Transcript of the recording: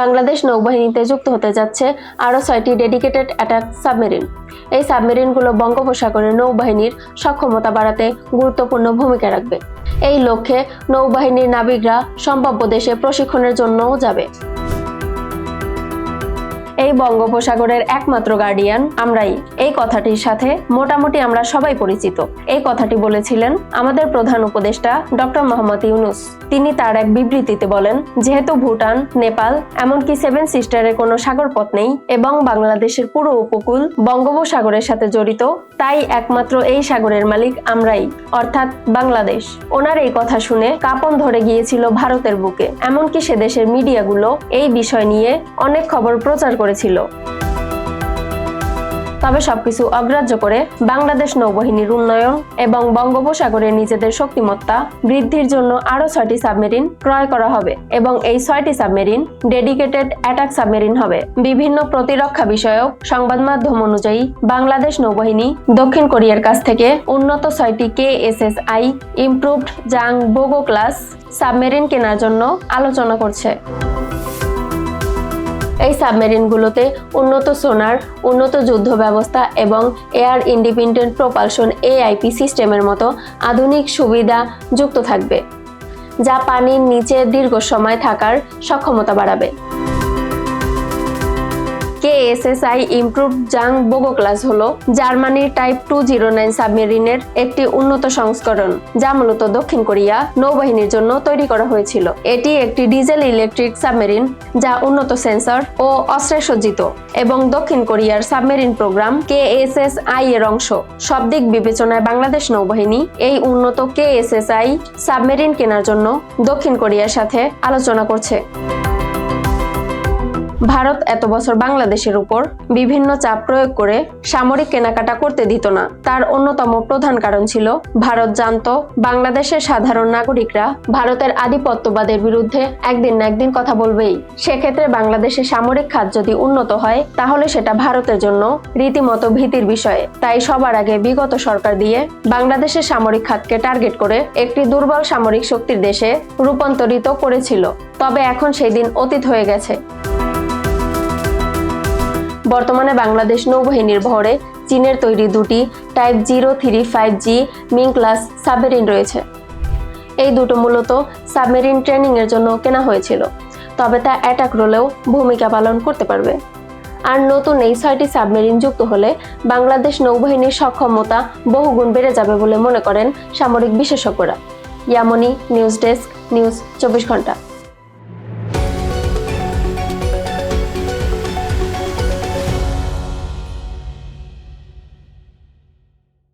বাংলাদেশ নৌবাহিনীতে যুক্ত হতে যাচ্ছে আরও ছয়টি ডেডিকেটেড অ্যাটাক সাবমেরিন। এই সাবমেরিনগুলো বঙ্গোপসাগরের নৌবাহিনীর সক্ষমতা বাড়াতে গুরুত্বপূর্ণ ভূমিকা রাখবে। এই লক্ষ্যে নৌবাহিনীর নাবিকরা সম্ভাব্য দেশে প্রশিক্ষণের জন্যও যাবে। এই বঙ্গোপসাগরের একমাত্র গার্ডিয়ান আমরাই। এই কথাটির সাথে মোটামুটি আমরা সবাই পরিচিত। এই কথাটি বলেছিলেন আমাদের প্রধান উপদেষ্টা ডক্টর মোহাম্মদ ইউনুস। তিনি তার এক বিবৃতিতে বলেন, যেহেতু ভুটান, নেপাল, এমনকি সেভেন সিস্টারের কোনো সাগরপথ নেই এবং বাংলাদেশের পুরো উপকূল বঙ্গোপসাগরের সাথে জড়িত, তাই একমাত্র এই সাগরের মালিক আমরাই, অর্থাৎ বাংলাদেশ। ওনার এই কথা শুনে কাঁপন ধরে গিয়েছিল ভারতের বুকে। এমনকি সে দেশের মিডিয়াগুলো এই বিষয় নিয়ে অনেক খবর প্রচার করেছিল তবে সবকিছু অগ্রাহ্য করে বাংলাদেশ নৌবাহিনীর উন্নয়ন এবং বঙ্গোপসাগরে নিজেদের শক্তিমত্তা বৃদ্ধির জন্য আরও ছয়টি সাবমেরিন ক্রয় করা হবে এবং এই ছয়টি সাবমেরিন ডেডিকেটেড অ্যাটাক সাবমেরিন হবে। বিভিন্ন প্রতিরক্ষা বিষয়ক সংবাদ মাধ্যম অনুযায়ী বাংলাদেশ নৌবাহিনী দক্ষিণ কোরিয়ার কাছ থেকে উন্নত ছয়টি K S S I improved Jang Bogo class submarine কেনার জন্য আলোচনা করছে। এই সাবমেরিনগুলোতে উন্নত সোনার, উন্নত যুদ্ধ ব্যবস্থা এবং এয়ার ইন্ডিপেন্ডেন্ট প্রপালশন এআইপি সিস্টেমের মতো আধুনিক সুবিধা যুক্ত থাকবে, যা পানির নিচে দীর্ঘ সময় থাকার সক্ষমতা বাড়াবে। কেএসএসআই ইমপ্রুভ জাং বোগো ক্লাস হলো জার্মানির টাইপ টু জিরো নাইন সাবমেরিনের একটি উন্নত সংস্করণ, যা মূলত দক্ষিণ কোরিয়া নৌবাহিনীর জন্য তৈরি করা হয়েছিল। এটি একটি ডিজেল ইলেকট্রিক সাবমেরিন, যা উন্নত সেন্সর ও অস্ত্রে সজ্জিত এবং দক্ষিণ কোরিয়ার সাবমেরিন প্রোগ্রাম কেএসএসআই এর অংশ। সব দিক বিবেচনায় বাংলাদেশ নৌবাহিনী এই উন্নত কে কেএসএসআই সাবমেরিন কেনার জন্য দক্ষিণ কোরিয়ার সাথে আলোচনা করছে। ভারত এত বছর বাংলাদেশের উপর বিভিন্ন চাপ প্রয়োগ করে সামরিক কেনাকাটা করতে দিত না। তার অন্যতম প্রধান কারণ ছিল, ভারত জানত বাংলাদেশের সাধারণ নাগরিকরা ভারতের আধিপত্যবাদের বিরুদ্ধে একদিন না একদিন কথা বলবেই। সেক্ষেত্রে বাংলাদেশের সামরিক খাত যদি উন্নত হয়, তাহলে সেটা ভারতের জন্য রীতিমতো ভীতির বিষয়। তাই সবার আগে বিগত সরকার দিয়ে বাংলাদেশের সামরিক খাতকে টার্গেট করে একটি দুর্বল সামরিক শক্তির দেশে রূপান্তরিত করেছিল। তবে এখন সেই দিন অতীত হয়ে গেছে। বর্তমানে বাংলাদেশ নৌবাহিনীর ভরে চীনের তৈরি দুটি টাইপ জিরো থ্রি ফাইভ জি মিং ক্লাস সাবমেরিন রয়েছে। এই দুটো মূলত সাবমেরিন ট্রেনিং এর জন্য কেনা হয়েছিল, তবে তা অ্যাটাক রোলেও ভূমিকা পালন করতে পারবে। আর নতুন এই ছয়টি সাবমেরিন যুক্ত হলে বাংলাদেশ নৌবাহিনীর সক্ষমতা বহুগুণ বেড়ে যাবে বলে মনে করেন সামরিক বিশেষজ্ঞরা। ইয়ামনি, নিউজ ডেস্ক, নিউজ চব্বিশ ঘণ্টা